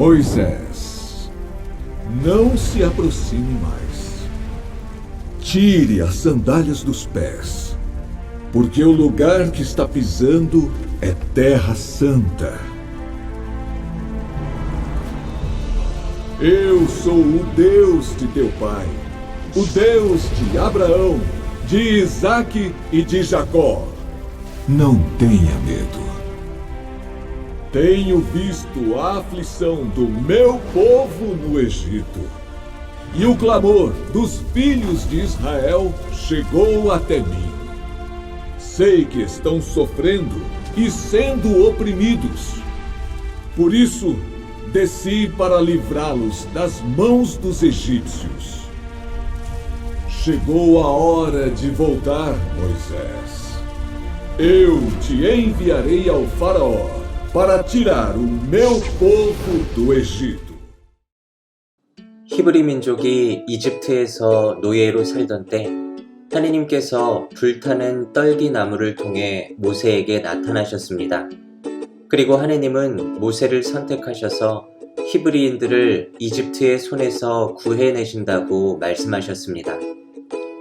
Moisés, não se aproxime mais. Tire as sandálias dos pés, porque o lugar que está pisando é terra santa. Eu sou o Deus de teu pai, o Deus de Abraão, de Isaque e de Jacó. Não tenha medo. Tenho visto a aflição do meu povo no Egito. E o clamor dos filhos de Israel chegou até mim. Sei que estão sofrendo e sendo oprimidos. Por isso, desci para livrá-los das mãos dos egípcios. Chegou a hora de voltar, Moisés. Eu te enviarei ao Faraó para tirar o meu povo do Egito. 히브리 민족이 이집트에서 노예로 살던 때 하느님께서 불타는 떨기 나무를 통해 모세에게 나타나셨습니다. 그리고 하느님은 모세를 선택하셔서 히브리인들을 이집트의 손에서 구해내신다고 말씀하셨습니다.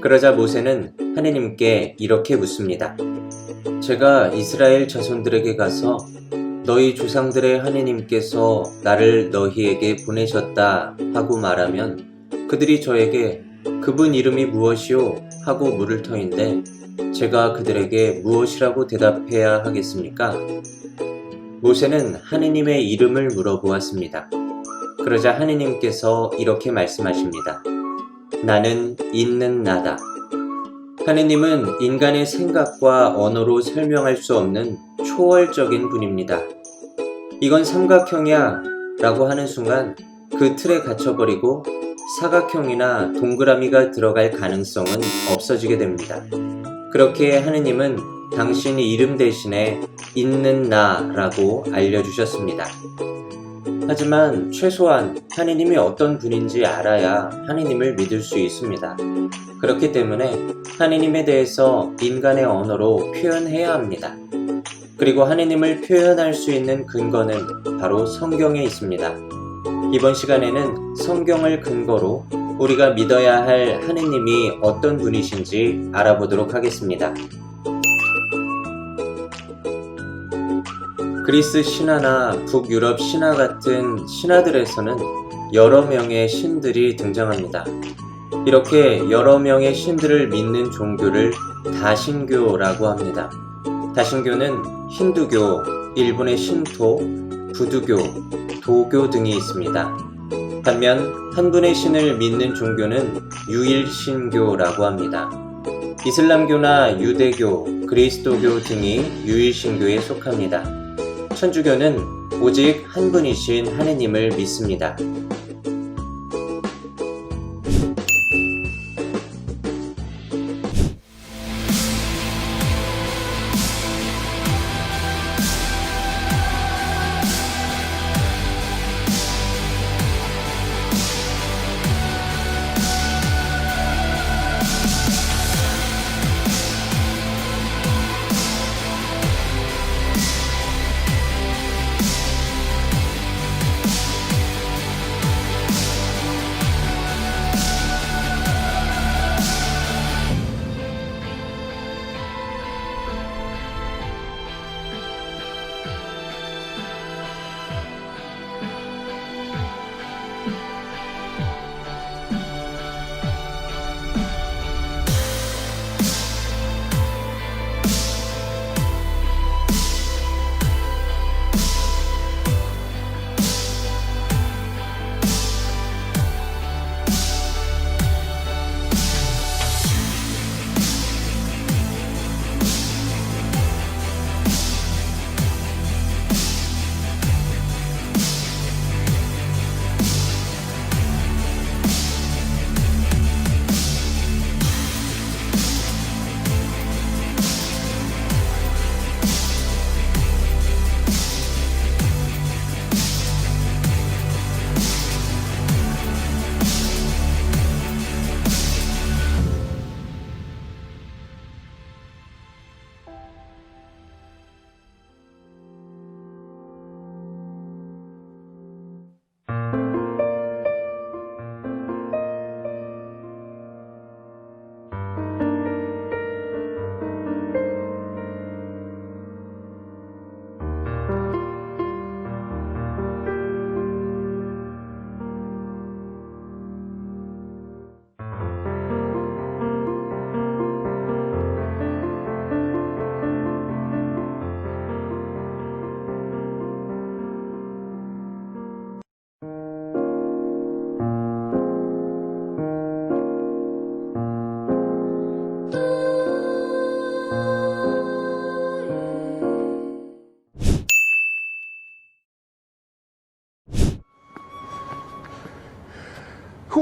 그러자 모세는 하느님께 이렇게 묻습니다. 제가 이스라엘 자손들에게 가서 너희 조상들의 하느님께서 나를 너희에게 보내셨다 하고 말하면 그들이 저에게 그분 이름이 무엇이요? 하고 물을 터인데 제가 그들에게 무엇이라고 대답해야 하겠습니까? 모세는 하느님의 이름을 물어보았습니다. 그러자 하느님께서 이렇게 말씀하십니다. 나는 있는 나다. 하느님은 인간의 생각과 언어로 설명할 수 없는 초월적인 분입니다. 이건 삼각형이야 라고 하는 순간 그 틀에 갇혀버리고 사각형이나 동그라미가 들어갈 가능성은 없어지게 됩니다. 그렇게 하느님은 당신 이름 대신에 있는 나라고 알려주셨습니다. 하지만 최소한 하느님이 어떤 분인지 알아야 하느님을 믿을 수 있습니다. 그렇기 때문에 하느님에 대해서 인간의 언어로 표현해야 합니다. 그리고 하느님을 표현할 수 있는 근거는 바로 성경에 있습니다. 이번 시간에는 성경을 근거로 우리가 믿어야 할 하느님이 어떤 분이신지 알아보도록 하겠습니다. 그리스 신화나 북유럽 신화 같은 신화들에서는 여러 명의 신들이 등장합니다. 이렇게 여러 명의 신들을 믿는 종교를 다신교라고 합니다. 다신교는 힌두교, 일본의 신토, 부두교, 도교 등이 있습니다. 반면 한 분의 신을 믿는 종교는 유일신교라고 합니다. 이슬람교나 유대교, 그리스도교 등이 유일신교에 속합니다. 천주교는 오직 한 분이신 하느님을 믿습니다.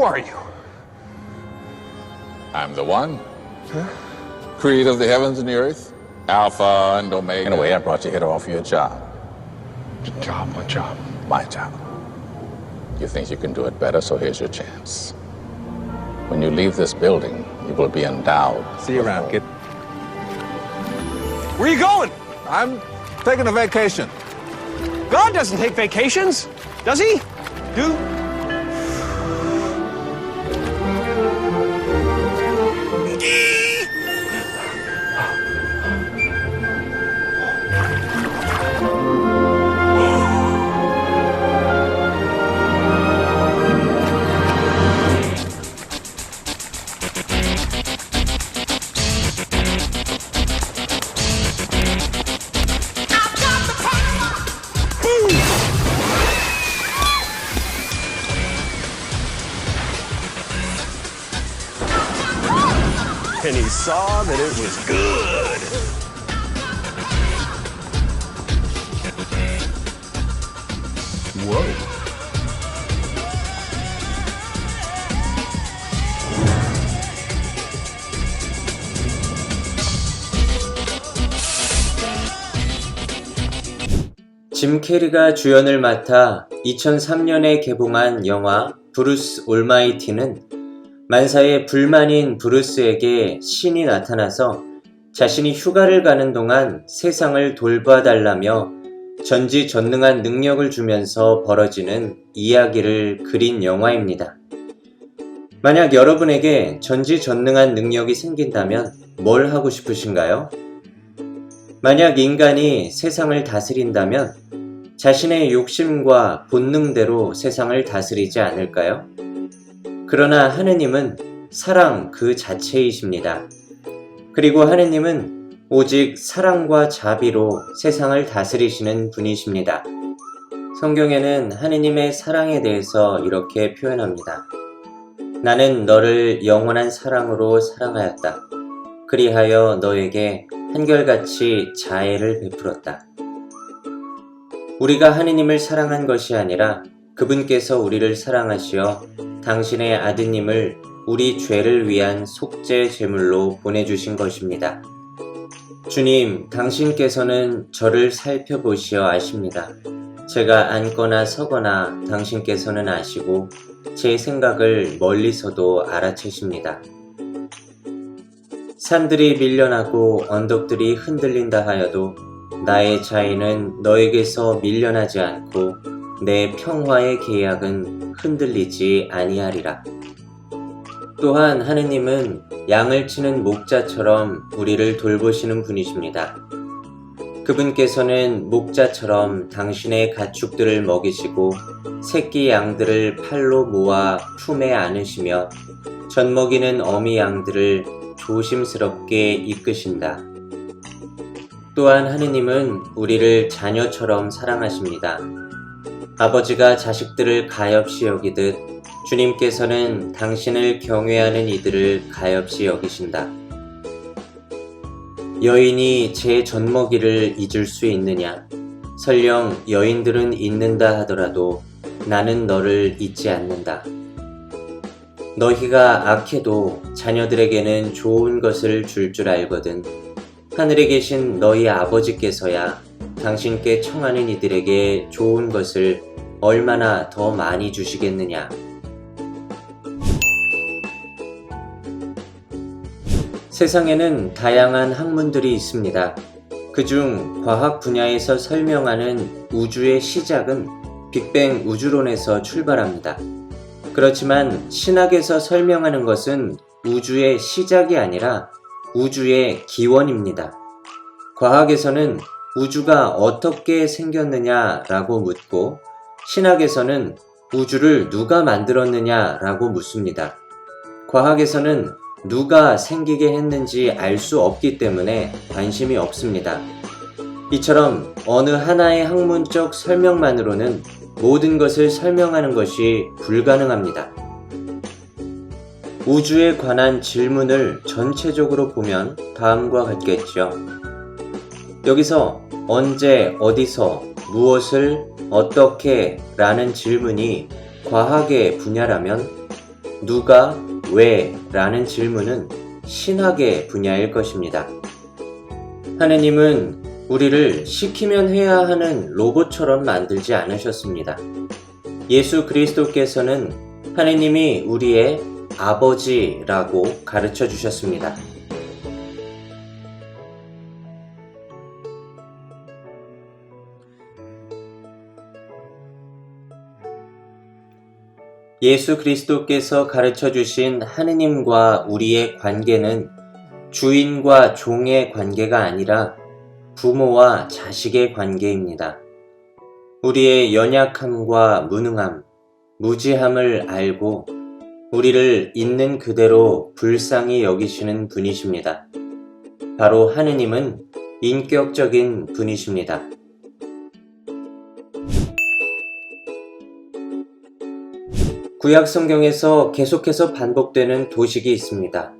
Who are you? I'm the one. Creator of the heavens and the earth, Alpha and Omega. In a way, I brought you here to offer you a job. Job, what job? My job. You think you can do it better, so here's your chance. When you leave this building, you will be endowed. See you around, kid. Where are you going? I'm taking a vacation. God doesn't take vacations, does he? Do? Was good. Whoa. 짐 캐리가 주연을 맡아 2003년에 개봉한 영화 브루스 올마이티는 만사에 불만인 브루스에게 신이 나타나서 자신이 휴가를 가는 동안 세상을 돌봐달라며 전지전능한 능력을 주면서 벌어지는 이야기를 그린 영화입니다. 만약 여러분에게 전지전능한 능력이 생긴다면 뭘 하고 싶으신가요? 만약 인간이 세상을 다스린다면 자신의 욕심과 본능대로 세상을 다스리지 않을까요? 그러나 하느님은 사랑 그 자체이십니다. 그리고 하느님은 오직 사랑과 자비로 세상을 다스리시는 분이십니다. 성경에는 하느님의 사랑에 대해서 이렇게 표현합니다. 나는 너를 영원한 사랑으로 사랑하였다. 그리하여 너에게 한결같이 자애를 베풀었다. 우리가 하느님을 사랑한 것이 아니라 그분께서 우리를 사랑하시어 당신의 아드님을 우리 죄를 위한 속죄 제물로 보내주신 것입니다. 주님, 당신께서는 저를 살펴보시어 아십니다. 제가 앉거나 서거나 당신께서는 아시고 제 생각을 멀리서도 알아채십니다. 산들이 밀려나고 언덕들이 흔들린다 하여도 나의 자의는 너에게서 밀려나지 않고 내 평화의 계약은 흔들리지 아니하리라. 또한 하느님은 양을 치는 목자처럼 우리를 돌보시는 분이십니다. 그분께서는 목자처럼 당신의 가축들을 먹이시고 새끼 양들을 팔로 모아 품에 안으시며 젖 먹이는 어미 양들을 조심스럽게 이끄신다. 또한 하느님은 우리를 자녀처럼 사랑하십니다. 아버지가 자식들을 가엾이 여기듯 주님께서는 당신을 경외하는 이들을 가엾이 여기신다. 여인이 제 젖먹이를 잊을 수 있느냐? 설령 여인들은 잊는다 하더라도 나는 너를 잊지 않는다. 너희가 악해도 자녀들에게는 좋은 것을 줄줄 알거든. 하늘에 계신 너희 아버지께서야 당신께 청하는 이들에게 좋은 것을 얼마나 더 많이 주시겠느냐. 세상에는 다양한 학문들이 있습니다. 그중 과학 분야에서 설명하는 우주의 시작은 빅뱅 우주론에서 출발합니다. 그렇지만 신학에서 설명하는 것은 우주의 시작이 아니라 우주의 기원입니다. 과학에서는 우주가 어떻게 생겼느냐라고 묻고 신학에서는 우주를 누가 만들었느냐라고 묻습니다. 과학에서는 누가 생기게 했는지 알 수 없기 때문에 관심이 없습니다. 이처럼 어느 하나의 학문적 설명만으로는 모든 것을 설명하는 것이 불가능합니다. 우주에 관한 질문을 전체적으로 보면 다음과 같겠죠. 여기서 언제, 어디서, 무엇을, 어떻게 라는 질문이 과학의 분야라면 누가, 왜 라는 질문은 신학의 분야일 것입니다. 하느님은 우리를 시키면 해야 하는 로봇처럼 만들지 않으셨습니다. 예수 그리스도께서는 하느님이 우리의 아버지라고 가르쳐 주셨습니다. 예수 그리스도께서 가르쳐 주신 하느님과 우리의 관계는 주인과 종의 관계가 아니라 부모와 자식의 관계입니다. 우리의 연약함과 무능함, 무지함을 알고 우리를 있는 그대로 불쌍히 여기시는 분이십니다. 바로 하느님은 인격적인 분이십니다. 구약 성경에서 계속해서 반복되는 도식이 있습니다.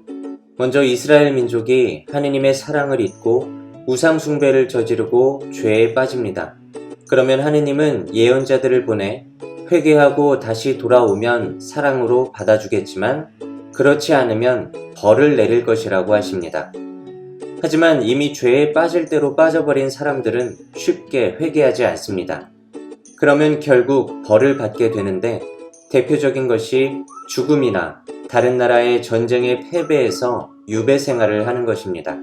먼저 이스라엘 민족이 하느님의 사랑을 잊고 우상숭배를 저지르고 죄에 빠집니다. 그러면 하느님은 예언자들을 보내 회개하고 다시 돌아오면 사랑으로 받아주겠지만 그렇지 않으면 벌을 내릴 것이라고 하십니다. 하지만 이미 죄에 빠질 대로 빠져버린 사람들은 쉽게 회개하지 않습니다. 그러면 결국 벌을 받게 되는데 대표적인 것이 죽음이나 다른 나라의 전쟁의 패배에서 유배 생활을 하는 것입니다.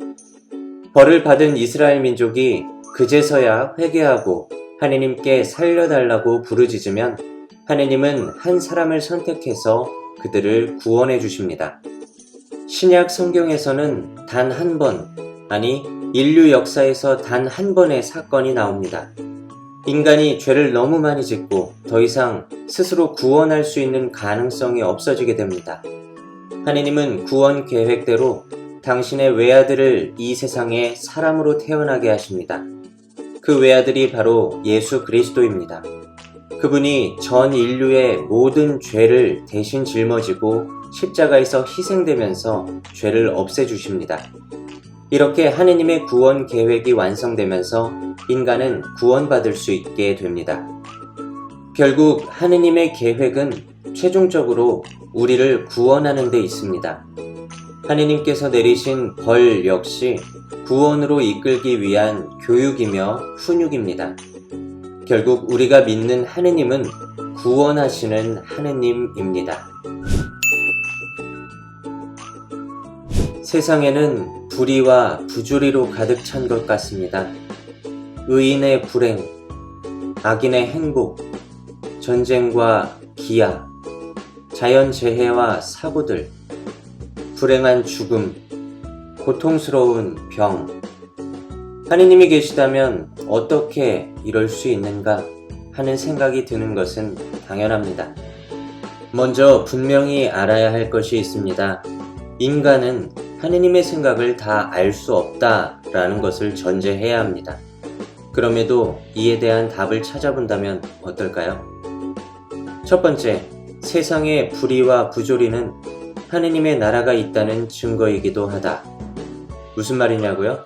벌을 받은 이스라엘 민족이 그제서야 회개하고 하느님께 살려달라고 부르짖으면 하느님은 한 사람을 선택해서 그들을 구원해 주십니다. 신약 성경에서는 단 한 번, 아니 인류 역사에서 단 한 번의 사건이 나옵니다. 인간이 죄를 너무 많이 짓고 더 이상 스스로 구원할 수 있는 가능성이 없어지게 됩니다. 하느님은 구원 계획대로 당신의 외아들을 이 세상에 사람으로 태어나게 하십니다. 그 외아들이 바로 예수 그리스도입니다. 그분이 전 인류의 모든 죄를 대신 짊어지고 십자가에서 희생되면서 죄를 없애주십니다. 이렇게 하느님의 구원 계획이 완성되면서 인간은 구원받을 수 있게 됩니다. 결국 하느님의 계획은 최종적으로 우리를 구원하는 데 있습니다. 하느님께서 내리신 벌 역시 구원으로 이끌기 위한 교육이며 훈육입니다. 결국 우리가 믿는 하느님은 구원하시는 하느님입니다. 세상에는 불의와 부조리로 가득 찬 것 같습니다. 의인의 불행, 악인의 행복, 전쟁과 기아, 자연재해와 사고들, 불행한 죽음, 고통스러운 병. 하느님이 계시다면 어떻게 이럴 수 있는가 하는 생각이 드는 것은 당연합니다. 먼저 분명히 알아야 할 것이 있습니다. 인간은 하느님의 생각을 다 알 수 없다라는 것을 전제해야 합니다. 그럼에도 이에 대한 답을 찾아본다면 어떨까요? 첫 번째, 세상의 불의와 부조리는 하느님의 나라가 있다는 증거이기도 하다. 무슨 말이냐고요?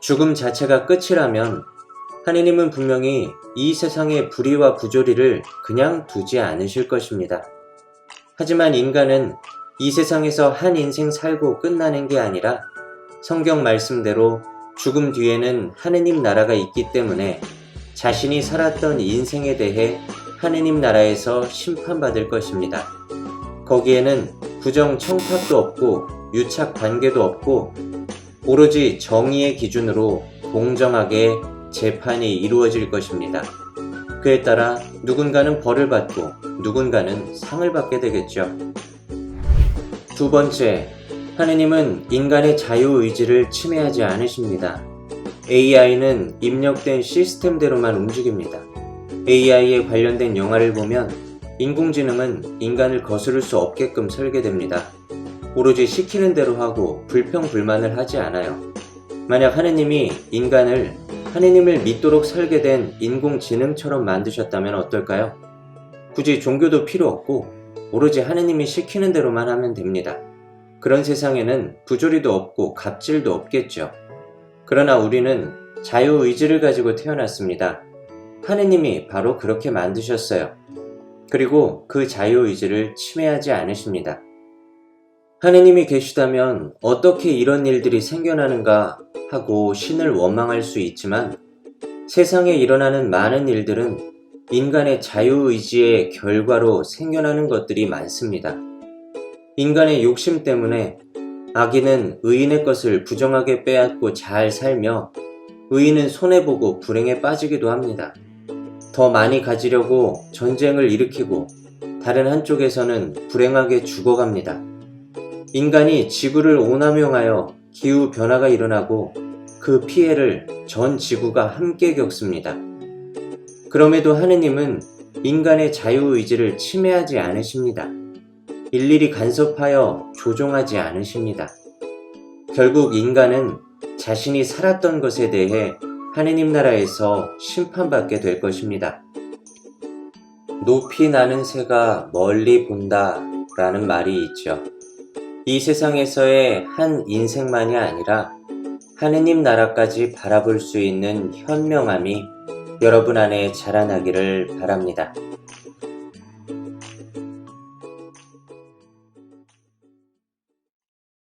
죽음 자체가 끝이라면 하느님은 분명히 이 세상의 불의와 부조리를 그냥 두지 않으실 것입니다. 하지만 인간은 이 세상에서 한 인생 살고 끝나는 게 아니라 성경 말씀대로 죽음 뒤에는 하느님 나라가 있기 때문에 자신이 살았던 인생에 대해 하느님 나라에서 심판받을 것입니다. 거기에는 부정 청탁도 없고 유착 관계도 없고 오로지 정의의 기준으로 공정하게 재판이 이루어질 것입니다. 그에 따라 누군가는 벌을 받고 누군가는 상을 받게 되겠죠. 두 번째, 하느님은 인간의 자유의지를 침해하지 않으십니다. AI는 입력된 시스템대로만 움직입니다. AI에 관련된 영화를 보면 인공지능은 인간을 거스를 수 없게끔 설계됩니다. 오로지 시키는 대로 하고 불평불만을 하지 않아요. 만약 하느님이 인간을 하느님을 믿도록 설계된 인공지능처럼 만드셨다면 어떨까요? 굳이 종교도 필요 없고 오로지 하느님이 시키는 대로만 하면 됩니다. 그런 세상에는 부조리도 없고 갑질도 없겠죠. 그러나 우리는 자유의지를 가지고 태어났습니다. 하느님이 바로 그렇게 만드셨어요. 그리고 그 자유의지를 침해하지 않으십니다. 하느님이 계시다면 어떻게 이런 일들이 생겨나는가 하고 신을 원망할 수 있지만 세상에 일어나는 많은 일들은 인간의 자유의지의 결과로 생겨나는 것들이 많습니다. 인간의 욕심 때문에 악인은 의인의 것을 부정하게 빼앗고 잘 살며 의인은 손해보고 불행에 빠지기도 합니다. 더 많이 가지려고 전쟁을 일으키고 다른 한쪽에서는 불행하게 죽어갑니다. 인간이 지구를 오남용하여 기후 변화가 일어나고 그 피해를 전 지구가 함께 겪습니다. 그럼에도 하느님은 인간의 자유의지를 침해하지 않으십니다. 일일이 간섭하여 조종하지 않으십니다. 결국 인간은 자신이 살았던 것에 대해 하느님 나라에서 심판받게 될 것입니다. 높이 나는 새가 멀리 본다 라는 말이 있죠. 이 세상에서의 한 인생만이 아니라 하느님 나라까지 바라볼 수 있는 현명함이 여러분 안에 자라나기를 바랍니다.